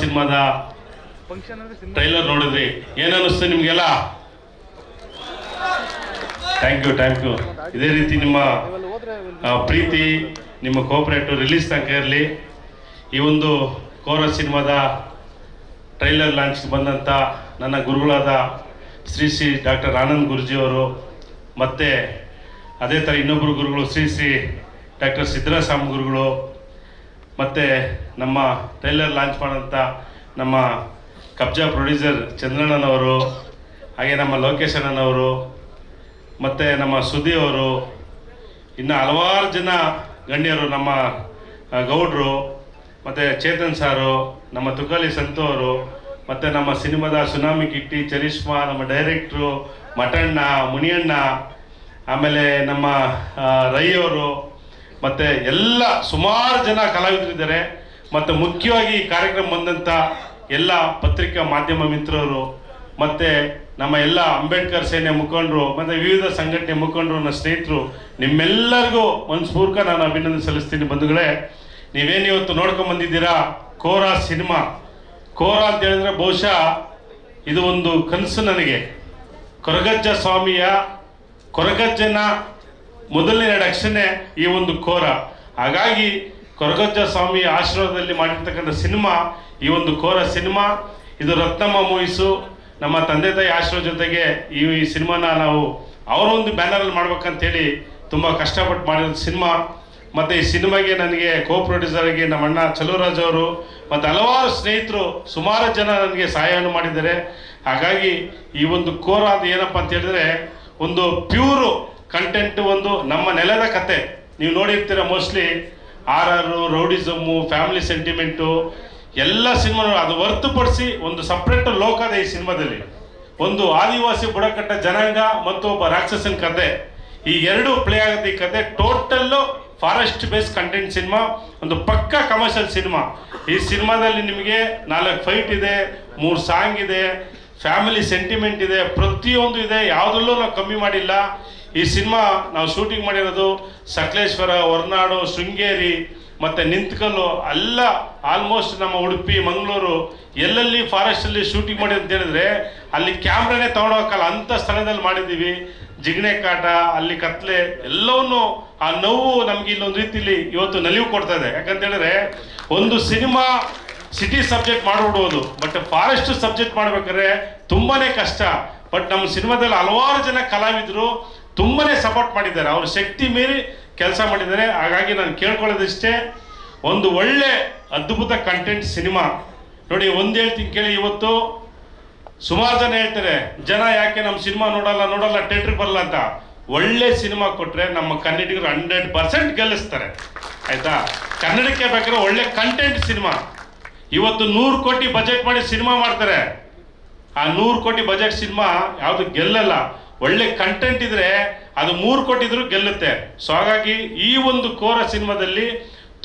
ಸಿನಿಮಾದ ಟ್ರೈಲರ್ ನೋಡಿದ್ರಿ. ಏನನ್ನಿಸ್ತು ನಿಮಗೆಲ್ಲ? ಥ್ಯಾಂಕ್ ಯು ಥ್ಯಾಂಕ್ ಯು ಇದೇ ರೀತಿ ನಿಮ್ಮ ಪ್ರೀತಿ ನಿಮ್ಮ ಕೋಪರೇಟಿವ್ ರಿಲೀಸ್ ತನಕ ಇರಲಿ. ಈ ಒಂದು ಕೋರ ಸಿನಿಮಾದ ಟ್ರೈಲರ್ ಲಾಂಚ್ ಬಂದಂಥ ನನ್ನ ಗುರುಗಳಾದ ಶ್ರೀ ಶ್ರೀ ಡಾಕ್ಟರ್ ಆನಂದ್ ಗುರುಜಿಯವರು, ಮತ್ತು ಅದೇ ಥರ ಇನ್ನೊಬ್ಬರು ಗುರುಗಳು ಶ್ರೀ ಶ್ರೀ ಡಾಕ್ಟರ್ ಸಿದ್ದರಾಸ್ವಾಮಿ ಗುರುಗಳು, ಮತ್ತು ನಮ್ಮ ಟ್ರೈಲರ್ ಲಾಂಚ್ ಮಾಡೋಂಥ ನಮ್ಮ ಕಬ್ಜಾ ಪ್ರೊಡ್ಯೂಸರ್ ಚಂದ್ರಣ್ಣನವರು, ಹಾಗೆ ನಮ್ಮ ಲೋಕೇಶ್ ಅಣ್ಣನವರು, ಮತ್ತು ನಮ್ಮ ಅವರು, ಇನ್ನು ಹಲವಾರು ಜನ ಗಣ್ಯರು, ನಮ್ಮ ಗೌಡ್ರು, ಮತ್ತು ಚೇತನ್ ಸಾರು ನಮ್ಮ ತುಕಲಿ ಸಂತು ಅವರು ಮತ್ತು ನಮ್ಮ ಸಿನಿಮಾದ ಸುನಾಮಿ ಕಿಟ್ಟಿ, ಚರಿಷ್ಮಾ, ನಮ್ಮ ಡೈರೆಕ್ಟ್ರು ಮಟಣ್ಣ ಮುನಿಯಣ್ಣ, ಆಮೇಲೆ ನಮ್ಮ ರೈಯವರು ಮತ್ತು ಎಲ್ಲ ಸುಮಾರು ಜನ ಕಲಾವಿದರಿದ್ದಾರೆ ಮತ್ತು ಮುಖ್ಯವಾಗಿ ಈ ಕಾರ್ಯಕ್ರಮ ಬಂದಂಥ ಎಲ್ಲ ಪತ್ರಿಕಾ ಮಾಧ್ಯಮ ಮಿತ್ರರು, ಮತ್ತು ನಮ್ಮ ಎಲ್ಲ ಅಂಬೇಡ್ಕರ್ ಸೇನೆ ಮುಖಂಡರು, ಮತ್ತು ವಿವಿಧ ಸಂಘಟನೆ ಮುಖಂಡರು, ನನ್ನ ಸ್ನೇಹಿತರು, ನಿಮ್ಮೆಲ್ಲರಿಗೂ ಮನಸ್ಪೂರ್ವಕ ನಾನು ಅಭಿನಂದನೆ ಸಲ್ಲಿಸ್ತೀನಿ ಬಂಧುಗಳೇ. ನೀವೇನು ಇವತ್ತು ನೋಡ್ಕೊಂಡ್ ಬಂದಿದ್ದೀರಾ? ಕೋರಾ ಸಿನಿಮಾ. ಕೋರ ಅಂತ ಹೇಳಿದ್ರೆ ಬಹುಶಃ ಇದು ಒಂದು ಕನಸು ನನಗೆ. ಕೊರಗಜ್ಜ ಸ್ವಾಮಿಯ, ಕೊರಗಜ್ಜನ ಮೊದಲನೇ ರಕ್ಷಣೆ ಈ ಒಂದು ಕೋರ. ಹಾಗಾಗಿ ಕೊರಗಜ್ಜ ಸ್ವಾಮಿ ಆಶೀರ್ವಾದದಲ್ಲಿ ಮಾಡಿರ್ತಕ್ಕಂಥ ಸಿನಿಮಾ ಈ ಒಂದು ಕೋರ ಸಿನಿಮಾ. ಇದು ರತ್ನಮ್ಮ ಮೂವೀಸು. ನಮ್ಮ ತಂದೆ ತಾಯಿ ಆಶೀರ್ವಾದ ಜೊತೆಗೆ ಈ ಈ ಸಿನಿಮಾನ ನಾವು ಅವರೊಂದು ಬ್ಯಾನರಲ್ಲಿ ಮಾಡ್ಬೇಕಂತೇಳಿ ತುಂಬ ಕಷ್ಟಪಟ್ಟು ಮಾಡಿರೋ ಸಿನಿಮಾ. ಮತ್ತು ಈ ಸಿನಿಮಾಗೆ ನನಗೆ ಕೋ ಪ್ರೊಡ್ಯೂಸರ್ಗೆ ನಮ್ಮ ಅಣ್ಣ ಚಲುವರಾಜ್ ಅವರು ಮತ್ತು ಹಲವಾರು ಸ್ನೇಹಿತರು, ಸುಮಾರು ಜನ ನನಗೆ ಸಹಾಯವನ್ನು ಮಾಡಿದ್ದಾರೆ. ಹಾಗಾಗಿ ಈ ಒಂದು ಕೋರ ಅದು ಏನಪ್ಪ ಅಂತ ಹೇಳಿದ್ರೆ, ಒಂದು ಪ್ಯೂರು ಕಂಟೆಂಟ್ ಒಂದು ನಮ್ಮ ನೆಲದ ಕತೆ. ನೀವು ನೋಡಿರ್ತೀರ mostly or or rowdyism family sentiment ಎಲ್ಲ ಸಿನಿಮಾ ಅದು ಹೊರತುಪಡಿಸಿ ಒಂದು ಸಪ್ರೇಟ್ ಲೋಕ ಇದೆ ಈ ಸಿನಿಮಾದಲ್ಲಿ. ಒಂದು ಆದಿವಾಸಿ ಬುಡಕಟ್ಟ ಜನಾಂಗ ಮತ್ತು ಒಬ್ಬ ರಾಕ್ಷಸನ ಕತೆ. ಈ ಎರಡು ಪ್ಲೇ ಆಗುತ್ತೆ ಈ ಕತೆ. Total forest base content cinema, ಒಂದು ಪಕ್ಕ ಕಮರ್ಷಿಯಲ್ ಸಿನಿಮಾ. ಈ ಸಿನಿಮಾದಲ್ಲಿ ನಿಮಗೆ ನಾಲ್ಕು ಫೈಟ್ ಇದೆ, ಮೂರು ಸಾಂಗ್ ಇದೆ ಫ್ಯಾಮಿಲಿ ಸೆಂಟಿಮೆಂಟ್ ಇದೆ, ಪ್ರತಿಯೊಂದು ಇದೆ ಯಾವುದಲ್ಲೂ ನಾವು ಕಮ್ಮಿ ಮಾಡಿಲ್ಲ. ಈ ಸಿನಿಮಾ ನಾವು ಶೂಟಿಂಗ್ ಮಾಡಿರೋದು ಸಕಲೇಶ್ವರ, ಹೊರನಾಡು, ಶೃಂಗೇರಿ ಮತ್ತು ನಿಂತ್ಕೊಂಡು ಎಲ್ಲ ಆಲ್ಮೋಸ್ಟ್ ನಮ್ಮ ಉಡುಪಿ, ಮಂಗಳೂರು, ಎಲ್ಲೆಲ್ಲಿ ಫಾರೆಸ್ಟಲ್ಲಿ ಶೂಟಿಂಗ್ ಮಾಡಿ ಅಂತ ಹೇಳಿದ್ರೆ, ಅಲ್ಲಿ ಕ್ಯಾಮ್ರಾನೇ ತೊಗೊಂಡೋಗಲ್ಲ ಅಂಥ ಸ್ಥಳದಲ್ಲಿ ಮಾಡಿದ್ದೀವಿ. ಜಿಗಣೆ ಕಾಟ, ಅಲ್ಲಿ ಕತ್ಲೆ, ಎಲ್ಲವನ್ನು ಆ ನೋವು ನಮಗೆ ಇಲ್ಲೊಂದು ರೀತಿಲಿ ಇವತ್ತು ನಲಿವು ಕೊಡ್ತಾ ಇದೆ. ಯಾಕಂತ ಹೇಳಿದ್ರೆ, ಒಂದು ಸಿನಿಮಾ ಸಿಟಿ ಸಬ್ಜೆಕ್ಟ್ ಮಾಡಿಬಿಡುವುದು ಬಟ್ ಫಾರೆಸ್ಟ್ ಸಬ್ಜೆಕ್ಟ್ ಮಾಡ್ಬೇಕಾದ್ರೆ ತುಂಬಾನೇ ಕಷ್ಟ. ಬಟ್ ನಮ್ಮ ಸಿನಿಮಾದಲ್ಲಿ ಹಲವಾರು ಜನ ಕಲಾವಿದರು ತುಂಬಾನೇ ಸಪೋರ್ಟ್ ಮಾಡಿದ್ದಾರೆ. ಅವ್ರ ಶಕ್ತಿ ಮೀರಿ ಕೆಲಸ ಮಾಡಿದ್ದಾರೆ. ಹಾಗಾಗಿ ನಾನು ಕೇಳ್ಕೊಳ್ಳೋದಿಷ್ಟೇ, ಒಂದು ಒಳ್ಳೆ ಅದ್ಭುತ ಕಂಟೆಂಟ್ ಸಿನಿಮಾ. ನೋಡಿ, ಒಂದು ಹೇಳ್ತೀನಿ ಕೇಳಿ, ಇವತ್ತು ಸುಮಾರು ಜನ ಹೇಳ್ತಾರೆ, ಜನ ಯಾಕೆ ನಮ್ಮ ಸಿನಿಮಾ ನೋಡಲ್ಲ ನೋಡಲ್ಲ ಥಿಯೇಟ್ರಿಗೆ ಬರಲ್ಲ ಅಂತ. ಒಳ್ಳೆ ಸಿನಿಮಾ ಕೊಟ್ಟರೆ ನಮ್ಮ ಕನ್ನಡಿಗರು ಹಂಡ್ರೆಡ್ ಪರ್ಸೆಂಟ್ ಗೆಲ್ಲಿಸ್ತಾರೆ. ಆಯಿತಾ? ಕನ್ನಡಕ್ಕೆ ಬೇಕಾದ್ರೆ ಒಳ್ಳೆ ಕಂಟೆಂಟ್ ಸಿನಿಮಾ. ಇವತ್ತು ನೂರು ಕೋಟಿ ಬಜೆಟ್ ಮಾಡಿ ಸಿನಿಮಾ ಮಾಡ್ತಾರೆ. ಆ ನೂರು ಕೋಟಿ ಬಜೆಟ್ ಸಿನಿಮಾ ಯಾವುದು ಗೆಲ್ಲಲ್ಲ. ಒಳ್ಳೆ ಕಂಟೆಂಟ್ ಇದ್ರೆ ಅದು ಮೂರು ಕೋಟಿದ್ರು ಗೆಲ್ಲುತ್ತೆ. ಸೊ ಹಾಗಾಗಿ ಈ ಒಂದು ಕೋರ ಸಿನಿಮಾದಲ್ಲಿ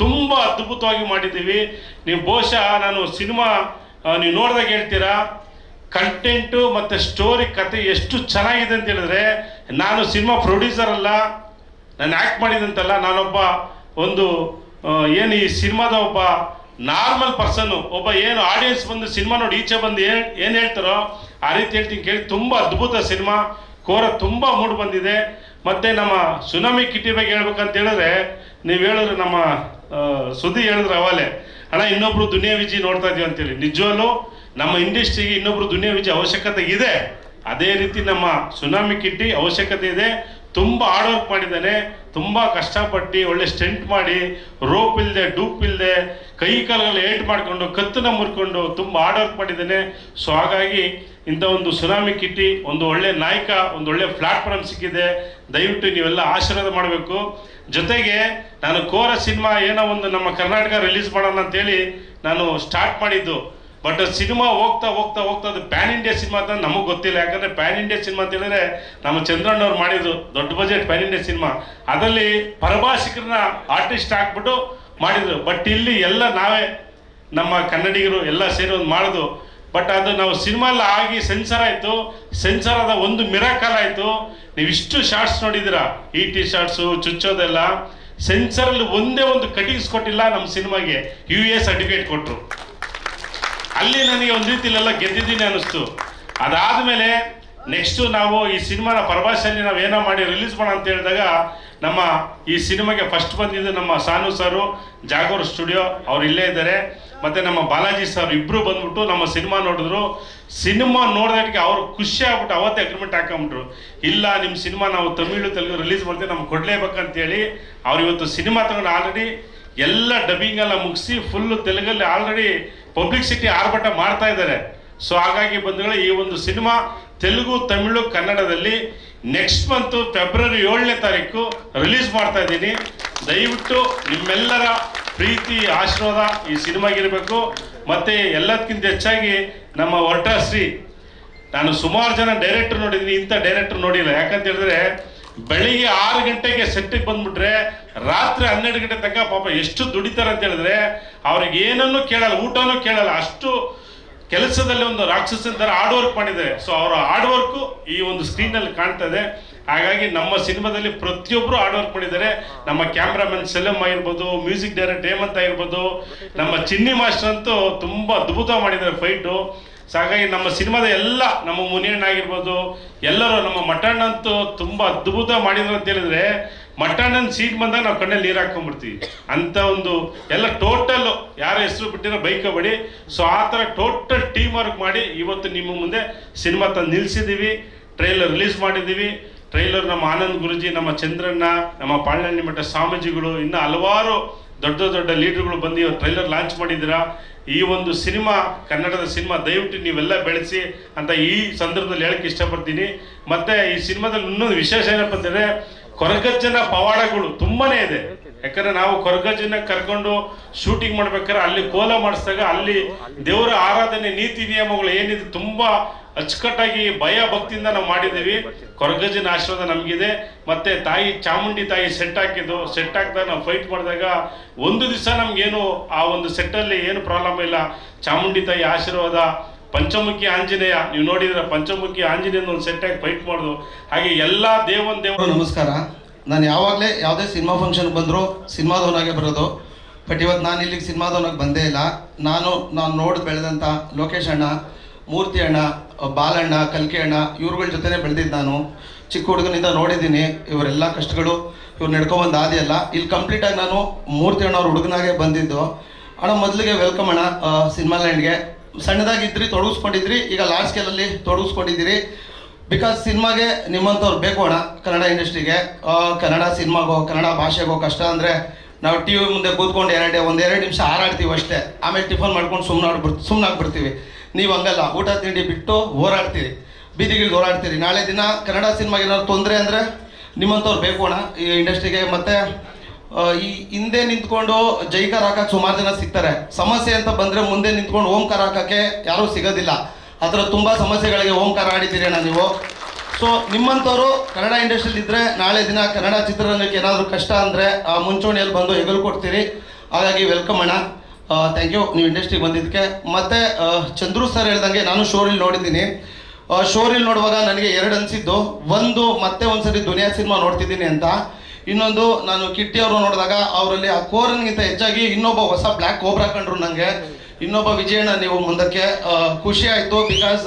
ತುಂಬ ಅದ್ಭುತವಾಗಿ ಮಾಡಿದ್ದೀವಿ. ನೀವು ಬಹುಶಃ ನಾನು ಸಿನಿಮಾ ನೀವು ನೋಡಿದಾಗ ಹೇಳ್ತೀರಾ ಕಂಟೆಂಟು ಮತ್ತು ಸ್ಟೋರಿ ಕತೆ ಎಷ್ಟು ಚೆನ್ನಾಗಿದೆ ಅಂತ ಹೇಳಿದ್ರೆ, ನಾನು ಸಿನಿಮಾ ಪ್ರೊಡ್ಯೂಸರ್ ಅಲ್ಲ, ನಾನು ಆ್ಯಕ್ಟ್ ಮಾಡಿದಂತಲ್ಲ, ನಾನೊಬ್ಬ ಒಂದು ಏನು ಈ ಸಿನಿಮಾದ ಒಬ್ಬ ನಾರ್ಮಲ್ ಪರ್ಸನ್ನು ಒಬ್ಬ ಏನು ಆಡಿಯನ್ಸ್ ಬಂದು ಸಿನಿಮಾ ನೋಡಿ ಈಚೆ ಬಂದು ಏನು ಏನು ಹೇಳ್ತಾರೋ, ಆ ರೀತಿ ಹೇಳ್ತೀನಿ ಕೇಳಿ, ತುಂಬ ಅದ್ಭುತ ಸಿನಿಮಾ. ಕೋರ ತುಂಬ ಮೂಡ್ ಬಂದಿದೆ. ಮತ್ತು ನಮ್ಮ ಸುನಾಮಿ ಕಿಟ್ಟಿ ಬಗ್ಗೆ ಹೇಳ್ಬೇಕಂತ ಹೇಳಿದ್ರೆ, ನೀವು ಹೇಳಿದ್ರೆ ನಮ್ಮ ಸುದ್ದಿ ಹೇಳಿದ್ರೆ ಅವಾಲೆ. ಅಣ್ಣ, ಇನ್ನೊಬ್ರು ದುನಿಯಾ ವಿಜಿ ನೋಡ್ತಾ ಇದೀವಿ ಅಂತೇಳಿ. ನಿಜವಲ್ಲೂ ನಮ್ಮ ಇಂಡಸ್ಟ್ರಿಗೆ ಇನ್ನೊಬ್ರು ದುನಿಯಾ ವಿಜಿ ಅವಶ್ಯಕತೆ ಇದೆ. ಅದೇ ರೀತಿ ನಮ್ಮ ಸುನಾಮಿ ಕಿಟ್ಟಿ ಅವಶ್ಯಕತೆ ಇದೆ. ತುಂಬ ಹಾರ್ಡ್ ವರ್ಕ್ ಮಾಡಿದ್ದಾನೆ. ತುಂಬ ಕಷ್ಟಪಟ್ಟು ಒಳ್ಳೆ ಸ್ಟೆಂಟ್ ಮಾಡಿ, ರೋಪ್ ಇಲ್ಲದೆ ಡೂಪ್ ಇಲ್ಲದೆ ಕೈ ಕಾಲುಗಳು ಏಟ್ ಮಾಡಿಕೊಂಡು, ಕತ್ತನ್ನ ಮುರ್ಕೊಂಡು ತುಂಬ ಹಾರ್ಡ್ ವರ್ಕ್ ಮಾಡಿದ್ದೇನೆ. ಸೊ ಹಾಗಾಗಿ ಇಂಥ ಒಂದು ಸುನಾಮಿ ಕಿಟ್ಟಿ ಒಂದು ಒಳ್ಳೆ ನಾಯಕ, ಒಂದು ಒಳ್ಳೆ ಪ್ಲಾಟ್ಫಾರ್ಮ್ ಸಿಕ್ಕಿದೆ. ದಯವಿಟ್ಟು ನೀವೆಲ್ಲ ಆಶೀರ್ವಾದ ಮಾಡಬೇಕು. ಜೊತೆಗೆ ನಾನು ಕೋರ ಸಿನಿಮಾ ಏನೋ ಒಂದು ನಮ್ಮ ಕರ್ನಾಟಕ ರಿಲೀಸ್ ಮಾಡೋಣ ಅಂತೇಳಿ ನಾನು ಸ್ಟಾರ್ಟ್ ಮಾಡಿದ್ದು. ಬಟ್ ಸಿನಿಮಾ ಹೋಗ್ತಾ ಹೋಗ್ತಾ ಹೋಗ್ತಾ ಅದು ಪ್ಯಾನ್ ಇಂಡಿಯಾ ಸಿನಿಮಾ ಅಂತ ನಮಗೆ ಗೊತ್ತಿಲ್ಲ. ಯಾಕಂದ್ರೆ ಪ್ಯಾನ್ ಇಂಡಿಯಾ ಸಿನಿಮಾ ಅಂತ ಹೇಳಿದ್ರೆ ನಮ್ಮ ಚಂದ್ರಣ್ಣವ್ರು ಮಾಡಿದ್ರು ದೊಡ್ಡ ಬಜೆಟ್ ಪ್ಯಾನ್ ಇಂಡಿಯಾ ಸಿನಿಮಾ. ಅದರಲ್ಲಿ ಪರಭಾಷಿಕರನ್ನ ಆರ್ಟಿಸ್ಟ್ ಹಾಕ್ಬಿಟ್ಟು ಮಾಡಿದ್ರು. ಬಟ್ ಇಲ್ಲಿ ಎಲ್ಲ ನಾವೇ ನಮ್ಮ ಕನ್ನಡಿಗರು ಎಲ್ಲ ಸೇರಿ ಒಂದು ಮಾಡೋದು. ಬಟ್ ಅದು ನಾವು ಸಿನಿಮಾಲ್ ಆಗಿ ಸೆನ್ಸರ್ ಆಯಿತು. ಸೆನ್ಸರ್ ಆದ ಒಂದು ಮಿರಾಕಲ್ ಆಯಿತು. ನೀವು ಇಷ್ಟು ಶಾರ್ಟ್ಸ್ ನೋಡಿದ್ದೀರಾ? ಈ ಟಿ ಶಾರ್ಟ್ಸು ಚುಚ್ಚೋದೆಲ್ಲ. ಸೆನ್ಸರಲ್ಲಿ ಒಂದೇ ಒಂದು ಕಟಿಂಗ್ಸ್ ಕೊಟ್ಟಿಲ್ಲ ನಮ್ಮ ಸಿನಿಮಾಗೆ. ಯು ಎ ಸರ್ಟಿಫಿಕೇಟ್ ಕೊಟ್ಟರು ಅಲ್ಲಿ ನನಗೆ ಒಂದು ರೀತಿಲೆಲ್ಲ ಗೆದ್ದಿದ್ದೀನಿ ಅನ್ನಿಸ್ತು. ಅದಾದಮೇಲೆ ನೆಕ್ಸ್ಟು ನಾವು ಈ ಸಿನಿಮಾನ ಪರಭಾಷೆಯಲ್ಲಿ ನಾವು ಏನೋ ಮಾಡಿ ರಿಲೀಸ್ ಮಾಡೋಣ ಅಂತ ಹೇಳಿದಾಗ ನಮ್ಮ ಈ ಸಿನಿಮಾಗೆ ಫಸ್ಟ್ ಬಂದಿದ್ದು ನಮ್ಮ ಸಾನು ಸರು, ಜಾಗೋರ್ ಸ್ಟುಡಿಯೋ ಅವ್ರು ಇಲ್ಲೇ ಇದ್ದಾರೆ. ಮತ್ತು ನಮ್ಮ ಬಾಲಾಜಿ ಸರ್ ಇಬ್ಬರು ಬಂದ್ಬಿಟ್ಟು ನಮ್ಮ ಸಿನಿಮಾ ನೋಡಿದ್ರು. ಸಿನಿಮಾ ನೋಡಿದಕ್ಕೆ ಅವ್ರು ಖುಷಿ ಆಗ್ಬಿಟ್ಟು ಅವತ್ತೇ ಅಗ್ರಿಮೆಂಟ್ ಹಾಕೊಂಬಿಟ್ರು ಇಲ್ಲ ನಿಮ್ಮ ಸಿನಿಮಾ ನಾವು ತಮಿಳು, ತೆಲುಗು ರಿಲೀಸ್ ಮಾಡ್ತೀವಿ, ನಮ್ಗೆ ಕೊಡಲೇಬೇಕಂತೇಳಿ ಅವ್ರು ಇವತ್ತು ಸಿನಿಮಾ ತಗೊಂಡು ಆಲ್ರೆಡಿ ಎಲ್ಲ ಡಬ್ಬಿಂಗ್ ಎಲ್ಲ ಮುಗಿಸಿ ಫುಲ್ಲು ತೆಲುಗಲ್ಲಿ ಆಲ್ರೆಡಿ ಪಬ್ಲಿಸಿಟಿ ಆರ್ಭಟ ಮಾಡ್ತಾ ಇದ್ದಾರೆ. ಸೊ ಹಾಗಾಗಿ ಬಂಧುಗಳೇ, ಈ ಒಂದು ಸಿನಿಮಾ ತೆಲುಗು, ತಮಿಳು, ಕನ್ನಡದಲ್ಲಿ ನೆಕ್ಸ್ಟ್ ಮಂತು ಫೆಬ್ರವರಿ ಏಳನೇ ತಾರೀಕು ರಿಲೀಸ್ ಮಾಡ್ತಾ ಇದ್ದೀನಿ. ದಯವಿಟ್ಟು ನಿಮ್ಮೆಲ್ಲರ ಪ್ರೀತಿ, ಆಶೀರ್ವಾದ ಈ ಸಿನಿಮಾಗಿರಬೇಕು. ಮತ್ತು ಎಲ್ಲದಕ್ಕಿಂತ ಹೆಚ್ಚಾಗಿ ನಮ್ಮ ಹೊರಟಾಶ್ರೀ ನಾನು ಸುಮಾರು ಜನ ಡೈರೆಕ್ಟರ್ ನೋಡಿದ್ದೀನಿ, ಇಂಥ ಡೈರೆಕ್ಟರ್ ನೋಡಿಲ್ಲ. ಯಾಕಂತ ಹೇಳಿದ್ರೆ, ಬೆಳಿಗ್ಗೆ ಆರು ಗಂಟೆಗೆ ಸೆಟ್ಟಿಗೆ ಬಂದ್ಬಿಟ್ರೆ ರಾತ್ರಿ ಹನ್ನೆರಡು ಗಂಟೆ ತನಕ ಪಾಪ ಎಷ್ಟು ದುಡಿತಾರೆ ಅಂತ ಹೇಳಿದ್ರೆ ಅವ್ರಿಗೆ ಏನನ್ನು ಕೇಳಲ್ಲ, ಊಟನೂ ಕೇಳಲ್ಲ. ಅಷ್ಟು ಕೆಲಸದಲ್ಲಿ ಒಂದು ರಾಕ್ಷಸನ ಥರ ಹಾರ್ಡ್ ವರ್ಕ್ ಮಾಡಿದ್ದಾರೆ. ಸೊ ಅವರ ಹಾರ್ಡ್ ವರ್ಕು ಈ ಒಂದು ಸ್ಕ್ರೀನಲ್ಲಿ ಕಾಣ್ತಾ ಇದೆ ಹಾಗಾಗಿ ನಮ್ಮ ಸಿನಿಮಾದಲ್ಲಿ ಪ್ರತಿಯೊಬ್ಬರು ಹಾರ್ಡ್ ವರ್ಕ್ ಮಾಡಿದ್ದಾರೆ. ನಮ್ಮ ಕ್ಯಾಮ್ರಾಮನ್ ಸೆಲಂ ಆಗಿರ್ಬೋದು ಮ್ಯೂಸಿಕ್ ಡೈರೆಕ್ಟ್ ಹೇಮಂತ್ ಆಗಿರ್ಬೋದು, ನಮ್ಮ ಚಿನ್ನಿ ಮಾಸ್ಟರ್ ಅಂತೂ ತುಂಬ ಅದ್ಭುತ ಮಾಡಿದ್ದಾರೆ ಫೈಟು ಸೊ ಹಾಗಾಗಿ ನಮ್ಮ ಸಿನಿಮಾದ ಎಲ್ಲ ನಮ್ಮ ಮುನಿಯಣ್ಣ ಆಗಿರ್ಬೋದು, ಎಲ್ಲರೂ ನಮ್ಮ ಮಟಣ್ಣಂತೂ ತುಂಬ ಅದ್ಭುತ ಮಾಡಿದ್ರು ಅಂತ ಹೇಳಿದ್ರೆ ಮಟ್ಟಣ್ಣನ ಸೀಟ್ ಬಂದಾಗ ನಾವು ಕಣ್ಣಲ್ಲಿ ನೀರು ಹಾಕೊಂಡ್ಬಿಡ್ತೀವಿ. ಅಂತ ಒಂದು ಎಲ್ಲ ಟೋಟಲ್ ಯಾರ ಹೆಸರು ಬಿಟ್ಟಿರೋ ಬೈಕ ಬಡಿ. ಸೊ ಆ ಥರ ಟೋಟಲ್ ಟೀಮ್ ವರ್ಕ್ ಮಾಡಿ ಇವತ್ತು ನಿಮ್ಮ ಮುಂದೆ ಸಿನಿಮಾ ತಂದು ನಿಲ್ಲಿಸಿದ್ದೀವಿ ಟ್ರೈಲರ್ ರಿಲೀಸ್ ಮಾಡಿದ್ದೀವಿ ಟ್ರೈಲರ್ ನಮ್ಮ ಆನಂದ್ ಗುರುಜಿ, ನಮ್ಮ ಚಂದ್ರಣ್ಣ, ನಮ್ಮ ಪಾಳ್ಯಣ್ಣಿ ಮಠ ಸ್ವಾಮೀಜಿಗಳು, ಇನ್ನು ಹಲವಾರು ದೊಡ್ಡ ದೊಡ್ಡ ಲೀಡರ್ಗಳು ಬಂದು ಟ್ರೈಲರ್ ಲಾಂಚ್ ಮಾಡಿದ್ದೀರಾ. ಈ ಒಂದು ಸಿನಿಮಾ, ಕನ್ನಡದ ಸಿನಿಮಾ ದಯವಿಟ್ಟು ನೀವೆಲ್ಲ ಬೆಳೆಸಿ ಅಂತ ಈ ಸಂದರ್ಭದಲ್ಲಿ ಹೇಳಕ್ಕೆ ಇಷ್ಟಪಡ್ತೀನಿ. ಮತ್ತು ಈ ಸಿನಿಮಾದಲ್ಲಿ ಇನ್ನೊಂದು ವಿಶೇಷ ಏನಪ್ಪ ಅಂತಂದ್ರೆ ಕೊರಗಜ್ಜನ ಪವಾಡಗಳು ತುಂಬಾನೇ ಇದೆ. ಯಾಕಂದ್ರೆ ನಾವು ಕೊರಗಜ್ಜನ ಕರ್ಕೊಂಡು ಶೂಟಿಂಗ್ ಮಾಡ್ಬೇಕಾದ್ರೆ ಅಲ್ಲಿ ಕೋಲ ಮಾಡಿಸಿದಾಗ ಅಲ್ಲಿ ದೇವರ ಆರಾಧನೆ ನೀತಿ ನಿಯಮಗಳು ಏನಿದೆ ತುಂಬಾ ಅಚ್ಚುಕಟ್ಟಾಗಿ ಭಯ ಭಕ್ತಿಯಿಂದ ನಾವು ಮಾಡಿದ್ದೀವಿ. ಕೊರಗಜ್ಜನ ಆಶೀರ್ವಾದ ನಮಗಿದೆ. ಮತ್ತೆ ತಾಯಿ ಚಾಮುಂಡಿ ತಾಯಿ ಸೆಟ್ ಹಾಕಿದ್ದು. ಸೆಟ್ ಹಾಕಿದಾಗ ನಾವು ಫೈಟ್ ಮಾಡಿದಾಗ ಒಂದು ದಿವಸ ನಮ್ಗೇನು ಆ ಒಂದು ಸೆಟ್ಟಲ್ಲಿ ಏನು ಪ್ರಾಬ್ಲಮ್ ಇಲ್ಲ. ಚಾಮುಂಡಿ ತಾಯಿ ಆಶೀರ್ವಾದ ಪಂಚಮುಖಿ ಆಂಜನೇಯ, ನೀವು ನೋಡಿದ್ರೆ ಪಂಚಮುಖಿ ಆಂಜನೇಯನ ಒಂದು ಸೆಟ್ ಆಗಿ ಫೈಟ್ ಮಾಡೋದು. ಹಾಗೆ ಎಲ್ಲ ದೇವನ್ ದೇವರು ನಮಸ್ಕಾರ. ನಾನು ಯಾವಾಗಲೇ ಯಾವುದೇ ಸಿನಿಮಾ ಫಂಕ್ಷನ್ ಬಂದರೂ ಸಿನಿಮಾದವನಾಗೆ ಬರೋದು. ಬಟ್ ಇವತ್ತು ನಾನು ಇಲ್ಲಿಗೆ ಸಿನಿಮಾದವನಾಗಿ ಬಂದೇ ಇಲ್ಲ. ನಾನು ನಾನು ನೋಡಿ ಬೆಳೆದಂಥ ಲೋಕೇಶ್ ಅಣ್ಣ, ಮೂರ್ತಿ ಅಣ್ಣ, ಬಾಲಣ್ಣ, ಕಲ್ಕಿ ಅಣ್ಣ, ಇವ್ರುಗಳ ಜೊತೆನೇ ಬೆಳೆದಿದ್ದು ನಾನು. ಚಿಕ್ಕ ಹುಡುಗನಿಂದ ನೋಡಿದ್ದೀನಿ. ಇವರೆಲ್ಲ ಕಷ್ಟಗಳು ಇವ್ರು ನಡ್ಕೊಂಬಂದು ಆದಿಯಲ್ಲ. ಇಲ್ಲಿ ಕಂಪ್ಲೀಟಾಗಿ ನಾನು ಮೂರ್ತಿ ಅಣ್ಣ ಅವ್ರ ಹುಡುಗನಾಗೆ ಬಂದಿದ್ದು. ಅಣ್ಣ, ಮೊದಲಿಗೆ ವೆಲ್ಕಮ್ ಅಣ್ಣ ಸಿನಿಮಾ ಲ್ಯಾಂಡ್ಗೆ ಸಣ್ಣದಾಗಿದ್ರಿ, ತೊಡಗಿಸ್ಕೊಂಡಿದ್ರಿ, ಈಗ ಲಾರ್ಜ್ ಸ್ಕೇಲಲ್ಲಿ ತೊಡಗಿಸ್ಕೊಂಡಿದ್ದೀರಿ. ಬಿಕಾಸ್ ಸಿನಿಮಾಗೆ ನಿಮ್ಮಂಥವ್ರು ಬೇಕು ಅಣ್ಣ, ಕನ್ನಡ ಇಂಡಸ್ಟ್ರಿಗೆ. ಕನ್ನಡ ಸಿನಿಮಾಗೋ, ಕನ್ನಡ ಭಾಷೆಗೋ ಕಷ್ಟ ಅಂದರೆ ನಾವು ಟಿ ವಿ ಮುಂದೆ ಕೂತ್ಕೊಂಡು ಎರಡೇ, ಒಂದೆರಡು ನಿಮಿಷ ಹಾರಾಡ್ತೀವಿ ಅಷ್ಟೇ. ಆಮೇಲೆ ಟಿಫನ್ ಮಾಡ್ಕೊಂಡು ಸುಮ್ಮನೆ ಆಡ್ಬಿಡ್ ಆಗ್ಬಿಡ್ತೀವಿ. ನೀವು ಹಂಗಲ್ಲ, ಊಟ ತಿಂಡಿ ಬಿಟ್ಟು ಹೋರಾಡ್ತೀರಿ. ಬೀದಿಗಳಿಗೆ ಹೋರಾಡ್ತೀರಿ. ನಾಳೆ ದಿನ ಕನ್ನಡ ಸಿನಿಮಾಗೆ ಏನಾದ್ರು ತೊಂದರೆ ಅಂದರೆ ನಿಮ್ಮಂಥವ್ರು ಬೇಕು ಅಣ್ಣ ಈ ಇಂಡಸ್ಟ್ರಿಗೆ. ಮತ್ತು ಈ ಹಿಂದೆ ನಿಂತ್ಕೊಂಡು ಜೈಕಾರ ಹಾಕಕ್ಕೆ ಸುಮಾರು ಜನ ಸಿಗ್ತಾರೆ. ಸಮಸ್ಯೆ ಅಂತ ಬಂದರೆ ಮುಂದೆ ನಿಂತ್ಕೊಂಡು ಓಂಕಾರ ಹಾಕಕ್ಕೆ ಯಾರೂ ಸಿಗೋದಿಲ್ಲ. ಆ ಥರ ತುಂಬ ಸಮಸ್ಯೆಗಳಿಗೆ ಓಂಕಾರ ಆಡಿದ್ದೀರಣ್ಣ ನೀವು? ಸೊ ನಿಮ್ಮಂಥವ್ರು ಕನ್ನಡ ಇಂಡಸ್ಟ್ರಿಯಲ್ಲಿ ಇದ್ದರೆ ನಾಳೆ ದಿನ ಕನ್ನಡ ಚಿತ್ರರಂಗಕ್ಕೆ ಏನಾದರೂ ಕಷ್ಟ ಅಂದರೆ ಮುಂಚೂಣಿಯಲ್ಲಿ ಬಂದು ಹೆಗಲು ಕೊಡ್ತೀರಿ. ಹಾಗಾಗಿ ವೆಲ್ಕಮ್ ಅಣ್ಣ. ಥ್ಯಾಂಕ್ ಯು ನೀವು ಇಂಡಸ್ಟ್ರಿಗೆ ಬಂದಿದ್ದಕ್ಕೆ. ಮತ್ತು ಚಂದ್ರು ಸರ್ ಹೇಳ್ದಂಗೆ ನಾನು ಶೋರಿಲ್ ನೋಡಿದ್ದೀನಿ. ಶೋರಿಲ್ ನೋಡುವಾಗ ನನಗೆ ಎರಡು ಅನಿಸಿದ್ದು. ಒಂದು, ಮತ್ತೆ ಒಂದ್ಸರಿ ದುನಿಯಾ ಸಿನಿಮಾ ನೋಡ್ತಿದ್ದೀನಿ ಅಂತ. ಇನ್ನೊಂದು, ನಾನು ಕಿಟ್ಟಿ ಅವರು ನೋಡಿದಾಗ ಅವರಲ್ಲಿ ಆ ಕೋರನ್ಗಿಂತ ಹೆಚ್ಚಾಗಿ ಇನ್ನೊಬ್ಬ ಹೊಸ ಬ್ಲ್ಯಾಕ್ ಕೋಬ್ರಾ ಕಂಡ್ರು ನನಗೆ ಇನ್ನೊಬ್ಬ ವಿಜಯಣ್ಣ, ನೀವು ಮುಂದಕ್ಕೆ ಖುಷಿ ಆಯಿತು ಬಿಕಾಸ್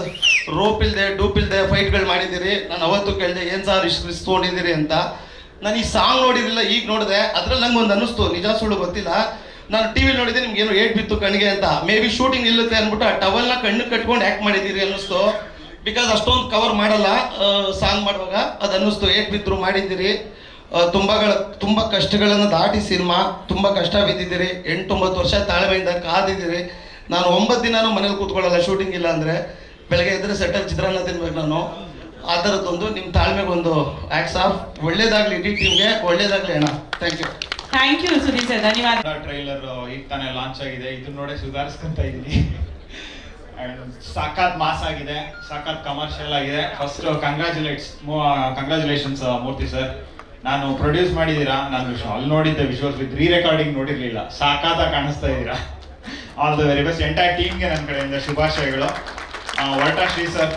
ರೋಪ್ ಇಲ್ದೆ ಡೂಪ್ ಇಲ್ಲದೆ ಫೈಟ್ಗಳು ಮಾಡಿದ್ದೀರಿ. ನಾನು ಅವತ್ತು ಕೇಳಿದೆ, ಏನು ಸಾರ್ ಇಷ್ಟು ತೊಗೊಂಡಿದ್ದೀರಿ ಅಂತ? ನಾನು ಈ ಸಾಂಗ್ ನೋಡಿದಿಲ್ಲ ಈಗ ನೋಡಿದೆ, ಅದ್ರಲ್ಲಿ ನಂಗೆ ಒಂದು ಅನ್ನಿಸ್ತು. ನಿಜ ಸುಳ್ಳು ಗೊತ್ತಿಲ್ಲ. ನಾನು ಟಿ ವಿ ನೋಡಿದೆ ನಿಮ್ಗೆ ಏನೋ ಏಟ್ ಬಿತ್ತು ಕಣ್ಣಿಗೆ ಅಂತ. ಮೇ ಬಿ ಶೂಟಿಂಗ್ ನಿಲ್ಲುತ್ತೆ ಅಂದ್ಬಿಟ್ಟು ಆ ಟವಲ್ನ ಕಣ್ಣು ಕಟ್ಕೊಂಡು ಆ್ಯಕ್ಟ್ ಮಾಡಿದ್ದೀರಿ ಅನ್ನಿಸ್ತು. ಬಿಕಾಸ್ ಅಷ್ಟೊಂದು ಕವರ್ ಮಾಡಲ್ಲ ಸಾಂಗ್ ಮಾಡುವಾಗ. ಅದು ಅನ್ನಿಸ್ತು, ಏಟ್ ಬಿದ್ರು ಮಾಡಿದ್ದೀರಿ. ತುಂಬಗಳ ತುಂಬ ಕಷ್ಟಗಳನ್ನು ದಾಟಿ ಸಿನಿಮಾ ತುಂಬ ಕಷ್ಟ ಬಿದ್ದಿದ್ದೀರಿ. ಎಂಟೊಂಬತ್ತು ವರ್ಷ ತಾಳ್ಮೆಯಿಂದ ಕಾದಿದ್ದೀರಿ. ನಾನು ಒಂಬತ್ತು ದಿನಾನು ಮನೇಲಿ ಕೂತ್ಕೊಳ್ಳಲ್ಲ ಶೂಟಿಂಗ್ ಇಲ್ಲ ಅಂದರೆ ಬೆಳಗ್ಗೆ ಎದ್ರೆ ಸೆಟ್ಟಲ್ಲಿ ಚಿತ್ರಾನ್ನ ತಿನ್ಬೇಕು ನಾನು. ಆ ಥರದ್ದೊಂದು ನಿಮ್ಮ ತಾಳ್ಮೆಗೊಂದು ಆ್ಯಕ್ಸ್ ಆಫ್ ಒಳ್ಳೇದಾಗಲಿ ಇಡೀ ಟೀಮ್ಗೆ ಒಳ್ಳೇದಾಗಲಿ ಅಣ್ಣ. Thank you thank you Sudeep sir ಧನ್ಯವಾದ. ಟ್ರೈಲರ್ ಈಗ ತಾನೇ ಲಾಂಚ್ ಆಗಿದೆ. ಇದನ್ನ ನೋಡೇ ಸುಧಾರಿಸ್ಕೊಂತ ಇದ್ದೀನಿ. ಸಾಕಾತ್ ಮಾಸ್ ಆಗಿದೆ. ಸಾಕಾತ್ ಕಮರ್ಷಿಯಲ್ ಆಗಿದೆ. First congrats congratulations Murthy sir ನಾನು ಪ್ರೊಡ್ಯೂಸ್ ಮಾಡಿದ್ದೀರಾ? ನಾನು ಅಲ್ಲಿ ನೋಡಿದ್ದೆ ವಿಶ್ವಾಸ್ ವಿತ್ ರೀ ರೆಕಾರ್ಡಿಂಗ್ ನೋಡಿರ್ಲಿಲ್ಲ. ಸಾಕಾತ ಕಾಣಿಸ್ತಾ ಇದ್ದೀರಾ? All the very best entire ಟೀಮ್ಗೆ ನನ್ನ ಕಡೆಯಿಂದ ಶುಭಾಶಯಗಳು. ವರ್ಟ ಶ್ರೀ ಸರ್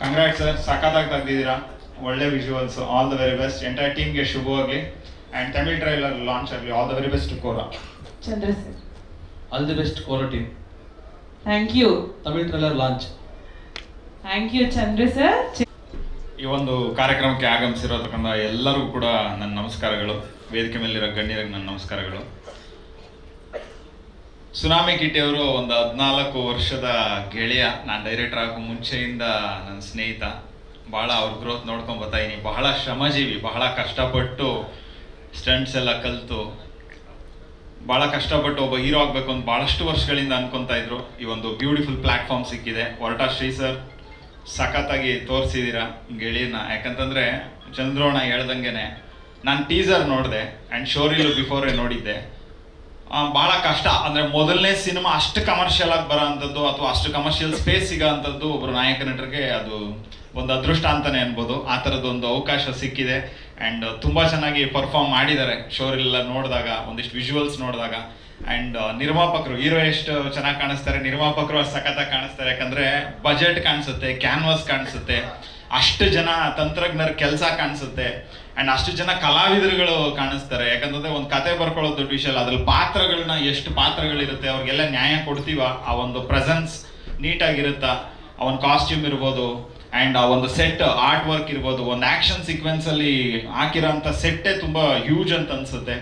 ಕಂಗ್ರಾಟ್ ಸರ್ ಸಖತ್ತಾಗಿ ತೆಗ್ದಿದ್ದೀರಾ? ಒಳ್ಳೆ visuals all the very best entire ಟೀಮ್ಗೆ ಶುಭವಾಗಿ ಆ್ಯಂಡ್ ತಮಿಳ್ ಟ್ರೈಲರ್ ಲಾಂಚ್ ಆಗಲಿ. All the very best Kora Chandra sir all the best Kora team thank you Tamil trailer launch thank you Chandra sir. ಈ ಒಂದು ಕಾರ್ಯಕ್ರಮಕ್ಕೆ ಆಗಮಿಸಿರೋತಕ್ಕಂಥ ಎಲ್ಲರಿಗೂ ಕೂಡ ನನ್ನ ನಮಸ್ಕಾರಗಳು. ವೇದಿಕೆ ಮೇಲಿರೋ ಗಣ್ಯರಿಗೆ ನನ್ನ ನಮಸ್ಕಾರಗಳು. ಸುನಾಮಿ ಕಿಟ್ಟಿ ಅವರು ಒಂದು ಹದಿನಾಲ್ಕು ವರ್ಷದ ಗೆಳೆಯ, ನಾನು ಡೈರೆಕ್ಟರ್ ಆಗೋ ಮುಂಚೆಯಿಂದ ನನ್ನ ಸ್ನೇಹಿತ. ಭಾಳ ಅವ್ರ ಗ್ರೋತ್ ನೋಡ್ಕೊಂಡ್ ಬರ್ತಾ ಇದೀನಿ. ಬಹಳ ಶ್ರಮಜೀವಿ, ಬಹಳ ಕಷ್ಟಪಟ್ಟು ಸ್ಟಂಟ್ಸ್ ಎಲ್ಲ ಕಲಿತು. ಭಾಳ ಕಷ್ಟಪಟ್ಟು ಒಬ್ಬ ಹೀರೋ ಆಗಬೇಕು ಅಂತ ಭಾಳಷ್ಟು ವರ್ಷಗಳಿಂದ ಅನ್ಕೊಂತಾ ಇದ್ರು. ಈ ಒಂದು ಬ್ಯೂಟಿಫುಲ್ ಪ್ಲಾಟ್ಫಾರ್ಮ್ ಸಿಕ್ಕಿದೆ. ಹೊರಟ ಶ್ರೀ ಸರ್ ಸಖತ್ತಾಗಿ ತೋರಿಸಿದ್ದೀರ ಗೆಳೆಯನ ಯಾಕಂತಂದರೆ ಚಂದ್ರೋಣ ಹೇಳ್ದಂಗೆನೆ, ನಾನು ಟೀಸರ್ ನೋಡಿದೆ ಆ್ಯಂಡ್ ಶೋರಿಲು ಬಿಫೋರೇ ನೋಡಿದ್ದೆ. ಭಾಳ ಕಷ್ಟ. ಅಂದರೆ ಮೊದಲನೇ ಸಿನಿಮಾ ಅಷ್ಟು ಕಮರ್ಷಿಯಲ್ ಆಗಿ ಬರೋ ಅಂಥದ್ದು ಅಥವಾ ಅಷ್ಟು ಕಮರ್ಷಿಯಲ್ ಸ್ಪೇಸ್ ಸಿಗೋ ಅಂಥದ್ದು ಒಬ್ಬರು ನಾಯಕ ನಟರಿಗೆ ಅದು ಒಂದು ಅದೃಷ್ಟ ಅಂತಲೇ ಅನ್ಬೋದು. ಆ ಥರದ್ದೊಂದು ಅವಕಾಶ ಸಿಕ್ಕಿದೆ. ಆ್ಯಂಡ್ ತುಂಬ ಚೆನ್ನಾಗಿ ಪರ್ಫಾರ್ಮ್ ಮಾಡಿದ್ದಾರೆ. ಶೋರಿಲ್ಲ ನೋಡಿದಾಗ, ಒಂದಿಷ್ಟು ವಿಜುವಲ್ಸ್ ನೋಡಿದಾಗ. ಆ್ಯಂಡ್ ನಿರ್ಮಾಪಕರು, ಹೀರೋ ಎಷ್ಟು ಚೆನ್ನಾಗಿ ಕಾಣಿಸ್ತಾರೆ, ನಿರ್ಮಾಪಕರು ಅಷ್ಟು ಸಖತ್ತಾಗಿ ಕಾಣಿಸ್ತಾರೆ, ಯಾಕಂದ್ರೆ ಬಜೆಟ್ ಕಾಣಿಸುತ್ತೆ ಕ್ಯಾನ್ವಾಸ್ ಕಾಣಿಸುತ್ತೆ, ಅಷ್ಟು ಜನ ತಂತ್ರಜ್ಞರ ಕೆಲಸ ಕಾಣಿಸುತ್ತೆ ಅಂಡ್ ಅಷ್ಟು ಜನ ಕಲಾವಿದರುಗಳು ಕಾಣಿಸ್ತಾರೆ. ಯಾಕಂತಂದ್ರೆ ಒಂದು ಕತೆ ಬರ್ಕೊಳ್ಳೋದು ದೊಡ್ಡ ವಿಷಯ ಅಲ್ಲ, ಅದ್ರಲ್ಲಿ ಪಾತ್ರಗಳನ್ನ ಎಷ್ಟು ಪಾತ್ರಗಳಿರುತ್ತೆ, ಅವ್ರಿಗೆಲ್ಲ ನ್ಯಾಯ ಕೊಡ್ತೀವ, ಆ ಒಂದು ಪ್ರೆಸೆನ್ಸ್ ನೀಟಾಗಿರುತ್ತಾ ಆ ಒಂದು ಕಾಸ್ಟ್ಯೂಮ್ ಇರ್ಬೋದು ಅಂಡ್ ಆ ಒಂದು ಸೆಟ್ ಆರ್ಟ್ ವರ್ಕ್ ಇರ್ಬೋದು, ಒಂದು ಆಕ್ಷನ್ ಸೀಕ್ವೆನ್ಸ್ ಅಲ್ಲಿ ಹಾಕಿರೋ ಸೆಟ್ಟೇ ತುಂಬಾ ಹ್ಯೂಜ್ ಅಂತ ಅನ್ಸುತ್ತೆ.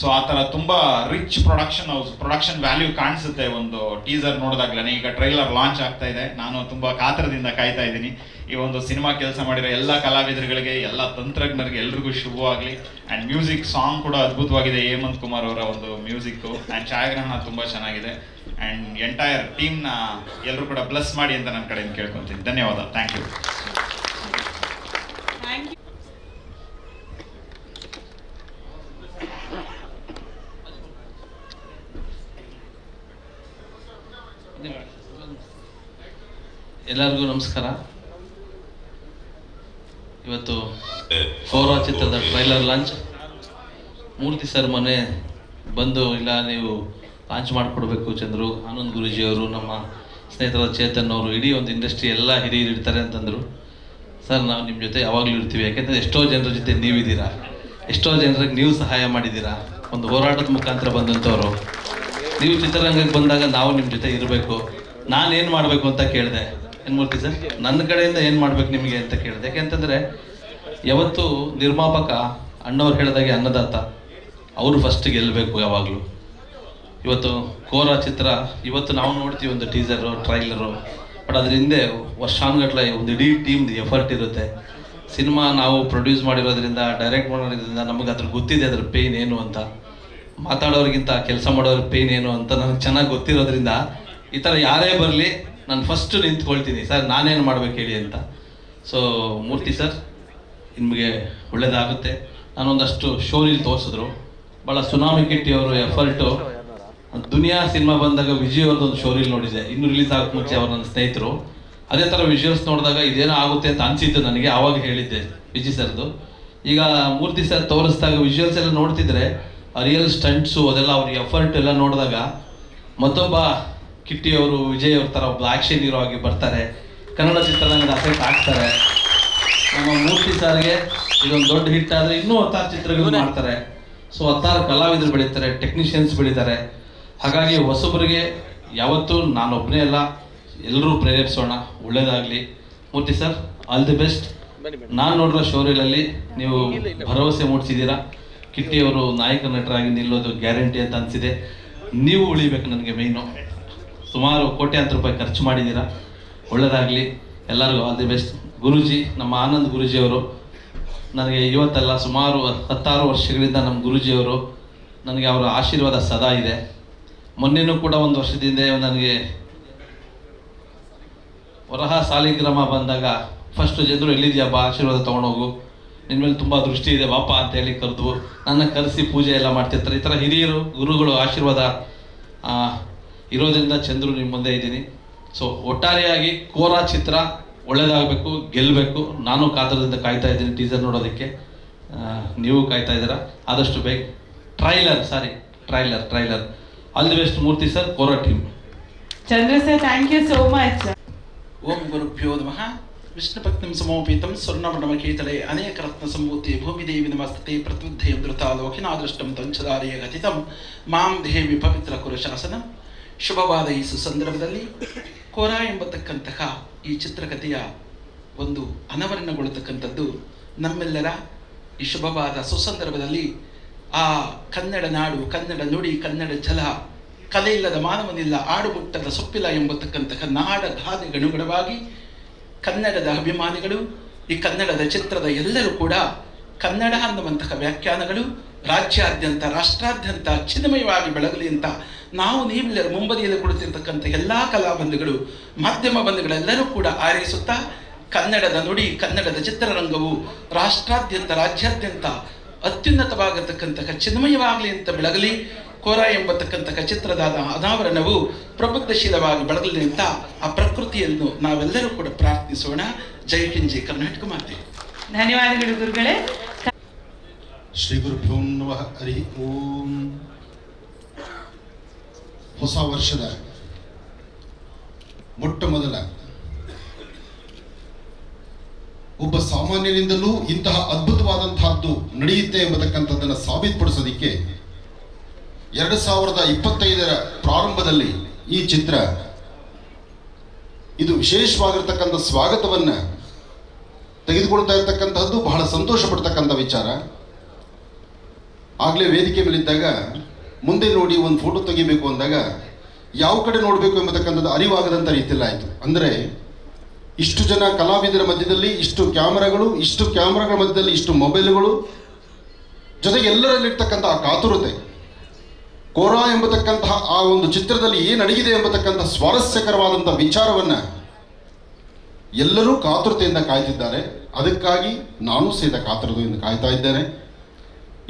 ಸೊ ಆ ಥರ ತುಂಬಾ rich production house production value ಕಾಣಿಸುತ್ತೆ ಒಂದು ಟೀಸರ್ ನೋಡಿದಾಗ್ಲೇ ಈಗ ಟ್ರೈಲರ್ ಲಾಂಚ್ ಆಗ್ತಾ ಇದೆ. ನಾನು ತುಂಬಾ ಕಾತರದಿಂದ ಕಾಯ್ತಾ ಇದ್ದೀನಿ. ಈ ಒಂದು ಸಿನಿಮಾ ಕೆಲಸ ಮಾಡಿರೋ ಎಲ್ಲ ಕಲಾವಿದರುಗಳಿಗೆ, ಎಲ್ಲ ತಂತ್ರಜ್ಞರಿಗೆ ಎಲ್ರಿಗೂ ಶುಭವಾಗಲಿ ಆ್ಯಂಡ್ ಮ್ಯೂಸಿಕ್ ಸಾಂಗ್ ಕೂಡ ಅದ್ಭುತವಾಗಿದೆ. ಹೇಮಂತ್ ಕುಮಾರ್ ಅವರ ಒಂದು ಮ್ಯೂಸಿಕ್ಕು ಆ್ಯಂಡ್ ಛಾಯಾಗ್ರಹಣ ತುಂಬ ಚೆನ್ನಾಗಿದೆ. ಆ್ಯಂಡ್ ಎಂಟೈರ್ ಟೀಮ್ನ ಎಲ್ಲರೂ ಕೂಡ ಬ್ಲೆಸ್ ಮಾಡಿ ಅಂತ ನನ್ನ ಕಡೆಯಿಂದ ಕೇಳ್ಕೊತೀನಿ. ಧನ್ಯವಾದ. ಥ್ಯಾಂಕ್ ಯು ಎಲ್ಲರಿಗೂ ನಮಸ್ಕಾರ. ಇವತ್ತು ಕೋರ ಚಿತ್ರದ ಟ್ರೈಲರ್ ಲಾಂಚ್ ಮೂರ್ತಿ ಸರ್ ಮೊನ್ನೆ ಬಂದು ಇಲ್ಲ ನೀವು ಲಾಂಚ್ ಮಾಡಿಕೊಡ್ಬೇಕು ಚಂದ್ರು. ಆನಂದ್ ಗುರೂಜಿಯವರು ನಮ್ಮ ಸ್ನೇಹಿತರ ಚೇತನ್ ಅವರು ಇಡೀ ಒಂದು ಇಂಡಸ್ಟ್ರಿ ಎಲ್ಲ ಹಿರಿಯರು ಇರ್ತಾರೆ ಅಂತಂದರು. ಸರ್ ನಾವು ನಿಮ್ಮ ಜೊತೆ ಯಾವಾಗಲೂ ಇರ್ತೀವಿ. ಯಾಕೆಂದರೆ ಎಷ್ಟೋ ಜನರ ಜೊತೆ ನೀವಿದ್ದೀರಾ? ಎಷ್ಟೋ ಜನರಿಗೆ ನೀವು ಸಹಾಯ ಮಾಡಿದ್ದೀರಾ? ಒಂದು ಹೋರಾಟದ ಮುಖಾಂತರ ಬಂದಂಥವ್ರು ನೀವು ಚಿತ್ರರಂಗಕ್ಕೆ ಬಂದಾಗ ನಾವು ನಿಮ್ಮ ಜೊತೆ ಇರಬೇಕು. ನಾನೇನು ಮಾಡಬೇಕು ಅಂತ ಕೇಳಿದೆ. ಏನು ಮೂರ್ತಿ ಸರ್? ನನ್ನ ಕಡೆಯಿಂದ ಏನು ಮಾಡ್ಬೇಕು ನಿಮಗೆ ಅಂತ ಕೇಳಿದೆ. ಯಾಕೆಂತಂದರೆ ಯಾವತ್ತು ನಿರ್ಮಾಪಕ ಅಣ್ಣವ್ರು ಹೇಳಿದಾಗೆ ಅನ್ನದಾತ, ಅವರು ಫಸ್ಟ್ ಗೆಲ್ಲಬೇಕು ಯಾವಾಗಲೂ. ಇವತ್ತು ಕೋರ ಚಿತ್ರ, ಇವತ್ತು ನಾವು ನೋಡ್ತೀವಿ ಒಂದು ಟೀಸರು ಟ್ರೈಲರು ಬಟ್ ಅದ್ರ ಹಿಂದೆ ವರ್ಷಾನುಗಟ್ಲೆ ಒಂದು ಇಡೀ ಟೀಮ್ದು ಎಫರ್ಟ್ ಇರುತ್ತೆ. ಸಿನಿಮಾ ನಾವು ಪ್ರೊಡ್ಯೂಸ್ ಮಾಡಿರೋದ್ರಿಂದ ಡೈರೆಕ್ಟ್ ಮಾಡಿರೋದ್ರಿಂದ ನಮಗೆ ಅದ್ರ ಗೊತ್ತಿದೆ, ಅದ್ರ ಪೇಯ್ನ್ ಏನು ಅಂತ. ಮಾತಾಡೋರಿಗಿಂತ ಕೆಲಸ ಮಾಡೋರ ಪೇಯ್ನ್ ಏನು ಅಂತ ನನಗೆ ಚೆನ್ನಾಗಿ ಗೊತ್ತಿರೋದ್ರಿಂದ ಈ ಥರ ಯಾರೇ ಬರಲಿ ನಾನು ಫಸ್ಟ್ ನಿಂತ್ಕೊಳ್ತೀನಿ. ಸರ್, ನಾನೇನು ಮಾಡ್ಬೇಕು ಹೇಳಿ ಅಂತ. ಸೊ ಮೂರ್ತಿ ಸರ್, ನಿಮಗೆ ಒಳ್ಳೇದಾಗುತ್ತೆ. ನಾನೊಂದಷ್ಟು ಶೋನಲ್ಲಿ ತೋರಿಸಿದ್ರು. ಭಾಳ ಸುನಾಮಿ ಕಿಟ್ಟಿ ಅವರು ಎಫರ್ಟು ದುನಿಯಾ ಸಿನಿಮಾ ಬಂದಾಗ ವಿಜಯ್ ಅವ್ರದ್ದು ಒಂದು ಶೋರಿಲ್ ನೋಡಿದೆ. ಇನ್ನು ರಿಲೀಸ್ ಆಗಕ್ಕೆ ಮುಂಚೆ ಅವ್ರ ನನ್ನ ಸ್ನೇಹಿತರು. ಅದೇ ಥರ ವಿಜುವಲ್ಸ್ ನೋಡಿದಾಗ ಇದೇನೋ ಆಗುತ್ತೆ ಅಂತ ಅನಿಸಿದ್ದು ನನಗೆ, ಆವಾಗ ಹೇಳಿದ್ದೆ ವಿಜಯ್ ಸರ್ದು. ಈಗ ಮೂರ್ತಿ ಸರ್ ತೋರಿಸಿದಾಗ ವಿಜುವಲ್ಸ್ ಎಲ್ಲ ನೋಡ್ತಿದ್ರೆ ರಿಯಲ್ ಸ್ಟಂಟ್ಸು ಅದೆಲ್ಲ ಅವ್ರ ಎಫರ್ಟ್ ಎಲ್ಲ ನೋಡಿದಾಗ ಮತ್ತೊಬ್ಬ ಕಿಟ್ಟಿ ಅವರು ವಿಜಯ್ ಅವ್ರ ಥರ ಒಬ್ಬ ಆಕ್ಷನ್ ಹೀರೋ ಆಗಿ ಬರ್ತಾರೆ. ಕನ್ನಡ ಚಿತ್ರರಂಗದ ಅಫೆಕ್ಟ್ ಆಗ್ತಾರೆ ನಮ್ಮ ಮೂರ್ತಿ ಸಾರ್ಗೆ ಇದೊಂದು ದೊಡ್ಡ ಹಿಟ್ ಆದರೆ ಇನ್ನೂ ಹತ್ತಾರು ಚಿತ್ರಗಳು ಮಾಡ್ತಾರೆ. ಸೊ ಹತ್ತಾರು ಕಲಾವಿದರು ಬೆಳೀತಾರೆ ಟೆಕ್ನಿಷಿಯನ್ಸ್ ಬೆಳೀತಾರೆ. ಹಾಗಾಗಿ ಹೊಸಬರಿಗೆ ಯಾವತ್ತೂ ನಾನೊಬ್ಬನೇ ಅಲ್ಲ ಎಲ್ಲರೂ ಪ್ರೇರೇಪಿಸೋಣ ಒಳ್ಳೇದಾಗಲಿ. Murthy sir all the best ನಾನು ನೋಡಿರೋ ಶೋರೀಲಲ್ಲಿ ನೀವು ಭರವಸೆ ಮೂಡಿಸಿದ್ದೀರಾ? ಕಿಟ್ಟಿ ಅವರು ನಾಯಕ ನಟರಾಗಿ ನಿಲ್ಲೋದು ಗ್ಯಾರಂಟಿ ಅಂತ ಅನಿಸಿದೆ. ನೀವು ಉಳಿಬೇಕು ನನಗೆ ಮೇಯ್ನು ಸುಮಾರು ಕೋಟ್ಯಾಂತರ ರೂಪಾಯಿ ಖರ್ಚು ಮಾಡಿದ್ದೀರಾ? ಒಳ್ಳೆಯದಾಗಲಿ ಎಲ್ಲರಿಗೂ ಆಲ್ ದಿ ಬೆಸ್ಟ್ ಗುರೂಜಿ, ನಮ್ಮ ಆನಂದ್ ಗುರೂಜಿಯವರು, ನನಗೆ ಇವತ್ತೆಲ್ಲ ಸುಮಾರು ಹತ್ತಾರು ವರ್ಷಗಳಿಂದ ನಮ್ಮ ಗುರೂಜಿಯವರು ನನಗೆ ಅವರ ಆಶೀರ್ವಾದ ಸದಾ ಇದೆ. ಮೊನ್ನೆನೂ ಕೂಡ ಒಂದು ವರ್ಷದಿಂದ ನನಗೆ ವರಹ ಸಾಲಿಗ್ರಾಮ ಬಂದಾಗ ಫಸ್ಟ್ ಜನರು ಎಲ್ಲಿದೆಯಾ ಬಾ, ಆಶೀರ್ವಾದ ತೊಗೊಂಡೋಗು. ನಿನ್ನ ಮೇಲೆ ತುಂಬ ದೃಷ್ಟಿ ಇದೆ, ಬಾಪ ಅಂತ ಹೇಳಿ ಕರೆದು ನನ್ನ ಕರೆಸಿ ಪೂಜೆ ಎಲ್ಲ ಮಾಡ್ತಿರ್ತಾರೆ. ಈ ಥರ ಹಿರಿಯರು, ಗುರುಗಳು ಆಶೀರ್ವಾದ ಇರೋದ್ರಿಂದ ಚಂದ್ರು ನಿಮ್ಮ ಮುಂದೆ ಇದ್ದೀನಿ. ಸೊ ಒಟ್ಟಾರೆಯಾಗಿ ಕೋರ ಚಿತ್ರ ಒಳ್ಳೇದಾಗಬೇಕು ಗೆಲ್ಲಬೇಕು ನಾನು ಕಾತರದಿಂದ ಕಾಯ್ತಾ ಇದ್ದೀನಿ ಟೀಸರ್ ನೋಡೋದಕ್ಕೆ. ನೀವು ಕಾಯ್ತಾ ಇದ್ದೀರಾ? ಆದಷ್ಟು ಬೇಗ. Trailer sorry trailer trailer all the best Murthy sir Kora team Chandra sir thank you so much ಓಂ ಗುರುಭ್ಯೋ ನಮಃ. ಸಮೋಪೀತಂ ಸೌರ್ಣವಣಮ ಸ್ವರ್ಣವರ್ಣಮಕೇತಲೆ ಅನೇಕ ರತ್ನ ಸಂಭೂತಿ ಭೂಮಿದೇವಿ ನಮಸ್ತತೆ ಪ್ರತ್ಯುದ್ಧೇ ಧೃತಾಲೋಕಿನಾದೃಷ್ಟಂ ತಂಚದಾರಿಯ ಗತಿತಂ. ಮಾಂ ದೇವಿ ಪವಿತ್ರ ಕುರುಶಾಸನ. ಶುಭವಾದ ಈ ಸುಸಂದರ್ಭದಲ್ಲಿ ಕೋರ ಎಂಬತಕ್ಕಂತಹ ಈ ಚಿತ್ರಕಥೆಯ ಒಂದು ಅನಾವರಣಗೊಳ್ಳತಕ್ಕಂಥದ್ದು ನಮ್ಮೆಲ್ಲರ ಈ ಶುಭವಾದ ಸುಸಂದರ್ಭದಲ್ಲಿ ಆ ಕನ್ನಡ ನಾಡು, ಕನ್ನಡ ನುಡಿ, ಕನ್ನಡ ಜಲ ಕಲೆ ಇಲ್ಲದ ಮಾನವನಿಲ್ಲ ಆಡು ಮುಟ್ಟದ ಸೊಪ್ಪಿಲ್ಲ ಎಂಬತಕ್ಕಂತಹ ನಾಡ ಗಾದೆಗನುಗುಣವಾಗಿ ಕನ್ನಡದ ಅಭಿಮಾನಿಗಳು, ಈ ಕನ್ನಡದ ಚಿತ್ರದ ಎಲ್ಲರೂ ಕೂಡ ಕನ್ನಡ ಅನ್ನುವಂತಹ ವ್ಯಾಖ್ಯಾನಗಳು ರಾಜ್ಯಾದ್ಯಂತ, ರಾಷ್ಟ್ರಾದ್ಯಂತ ಚಿನ್ಮಯವಾಗಿ ಬೆಳಗಲಿ ಅಂತ ನಾವು ನೀವೆಲ್ಲರೂ ಮುಂಬದಿಯಲ್ಲಿ ಕುಳಿತಿರ್ತಕ್ಕಂಥ ಎಲ್ಲ ಕಲಾಬಂಧುಗಳು ಮಾಧ್ಯಮ ಬಂಧುಗಳೆಲ್ಲರೂ ಕೂಡ ಆರೈಸುತ್ತಾ, ಕನ್ನಡದ ನುಡಿ, ಕನ್ನಡದ ಚಿತ್ರರಂಗವು ರಾಷ್ಟ್ರಾದ್ಯಂತ, ರಾಜ್ಯಾದ್ಯಂತ ಅತ್ಯುನ್ನತವಾಗಿರ್ತಕ್ಕಂತಹ ಚಿನ್ಮಯವಾಗಲಿ ಅಂತ ಬೆಳಗಲಿ, ಕೋರ ಎಂಬತಕ್ಕಂತಹ ಚಿತ್ರದಾದ ಅನಾವರಣವು ಪ್ರಬುದ್ಧಶೀಲವಾಗಿ ಬೆಳಗಲಿ ಅಂತ ಆ ಪ್ರಕೃತಿಯನ್ನು ನಾವೆಲ್ಲರೂ ಕೂಡ ಪ್ರಾರ್ಥಿಸೋಣ. ಜೈ ಕಿಂಜೆ ಕರ್ನಾಟಕ ಮಾತೆ. ಧನ್ಯವಾದಗಳು ಗುರುಗಳೇ. ಶ್ರೀ ಗುರುಭ್ಯೋ ನಮಃ ಹರಿ ಓಂ. ಹೊಸ ವರ್ಷದ ಮೊಟ್ಟ ಮೊದಲ ಒಬ್ಬ ಸಾಮಾನ್ಯನಿಂದಲೂ ಇಂತಹ ಅದ್ಭುತವಾದಂತಹದ್ದು ನಡೆಯುತ್ತೆ ಎಂಬತಕ್ಕಂಥದ್ದನ್ನು ಸಾಬೀತುಪಡಿಸೋದಿಕ್ಕೆ ಎರಡು ಸಾವಿರದ ಇಪ್ಪತ್ತೈದರ ಪ್ರಾರಂಭದಲ್ಲಿ ಈ ಚಿತ್ರ ಇದು ವಿಶೇಷವಾಗಿರ್ತಕ್ಕಂಥ ಸ್ವಾಗತವನ್ನು ತೆಗೆದುಕೊಳ್ತಾ ಇರ್ತಕ್ಕಂತಹದ್ದು ಬಹಳ ಸಂತೋಷ ಪಡ್ತಕ್ಕಂಥ ವಿಚಾರ. ಆಗಲೇ ವೇದಿಕೆ ಮೇಲಿದ್ದಾಗ ಮುಂದೆ ನೋಡಿ ಒಂದು ಫೋಟೋ ತೆಗಿಬೇಕು ಅಂದಾಗ ಯಾವ ಕಡೆ ನೋಡಬೇಕು ಎಂಬತಕ್ಕಂಥದ್ದು ಅರಿವಾಗದಂಥ ರೀತಿಯಲ್ಲಿ ಆಯಿತು. ಅಂದರೆ ಇಷ್ಟು ಜನ ಕಲಾವಿದರ ಮಧ್ಯದಲ್ಲಿ ಇಷ್ಟು ಕ್ಯಾಮರಾಗಳು, ಇಷ್ಟು ಕ್ಯಾಮರಾಗಳ ಮಧ್ಯದಲ್ಲಿ ಇಷ್ಟು ಮೊಬೈಲ್ಗಳು, ಜೊತೆಗೆ ಎಲ್ಲರಲ್ಲಿರ್ತಕ್ಕಂಥ ಆ ಕಾತುರತೆ, ಕೋರಾ ಎಂಬತಕ್ಕಂತಹ ಆ ಒಂದು ಚಿತ್ರದಲ್ಲಿ ಏನು ಅಡಗಿದೆ ಎಂಬತಕ್ಕಂಥ ಸ್ವಾರಸ್ಯಕರವಾದಂಥ ವಿಚಾರವನ್ನು ಎಲ್ಲರೂ ಕಾತುರತೆಯಿಂದ ಕಾಯ್ತಿದ್ದಾರೆ. ಅದಕ್ಕಾಗಿ ನಾನು ಸಹಿತ ಕಾತುರತೆಯಿಂದ ಕಾಯ್ತಾ ಇದ್ದೇನೆ.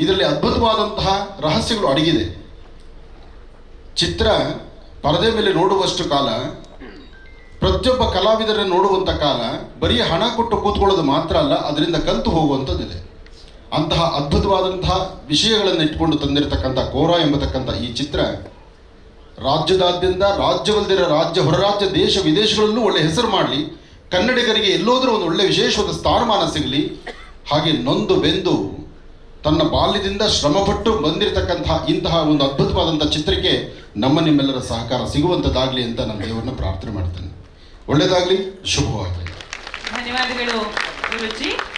ಇದರಲ್ಲಿ ಅದ್ಭುತವಾದಂತಹ ರಹಸ್ಯಗಳು ಅಡಗಿದೆ. ಚಿತ್ರ ಪರದೆ ಮೇಲೆ ನೋಡುವಷ್ಟು ಕಾಲ, ಪ್ರತಿಯೊಬ್ಬ ಕಲಾವಿದರನ್ನು ನೋಡುವಂಥ ಕಾಲ, ಬರೀ ಹಣ ಕೊಟ್ಟು ಕೂತ್ಕೊಳ್ಳೋದು ಮಾತ್ರ ಅಲ್ಲ, ಅದರಿಂದ ಕಲಿತು ಹೋಗುವಂಥದ್ದಿದೆ. ಅಂತಹ ಅದ್ಭುತವಾದಂತಹ ವಿಷಯಗಳನ್ನು ಇಟ್ಕೊಂಡು ತಂದಿರತಕ್ಕಂಥ ಕೋರ ಎಂಬತಕ್ಕಂಥ ಈ ಚಿತ್ರ, ರಾಜ್ಯದಾದ್ಯಂತ ರಾಜ್ಯವಲ್ಲದಿರೋ ರಾಜ್ಯ, ಹೊರರಾಜ್ಯ, ದೇಶ, ವಿದೇಶಗಳಲ್ಲೂ ಒಳ್ಳೆ ಹೆಸರು ಮಾಡಲಿ, ಕನ್ನಡಿಗರಿಗೆ ಎಲ್ಲೋದ್ರೂ ಒಂದು ಒಳ್ಳೆ ವಿಶೇಷವಾದ ಸ್ಥಾನಮಾನ ಸಿಗಲಿ, ಹಾಗೆ ನೊಂದು ಬೆಂದು ತನ್ನ ಬಾಲ್ಯದಿಂದ ಶ್ರಮಪಟ್ಟು ಬಂದಿರತಕ್ಕಂತಹ ಇಂತಹ ಒಂದು ಅದ್ಭುತವಾದಂಥ ಚಿತ್ರಕ್ಕೆ ನಮ್ಮ ನಿಮ್ಮೆಲ್ಲರ ಸಹಕಾರ ಸಿಗುವಂಥದ್ದಾಗಲಿ ಅಂತ ನಮ್ಮ ದೇವರನ್ನ ಪ್ರಾರ್ಥನೆ ಮಾಡ್ತೇನೆ. ಒಳ್ಳೆಯದಾಗಲಿ, ಶುಭವಾಗಲಿ. ಧನ್ಯವಾದಗಳು ಗುರುಜಿ.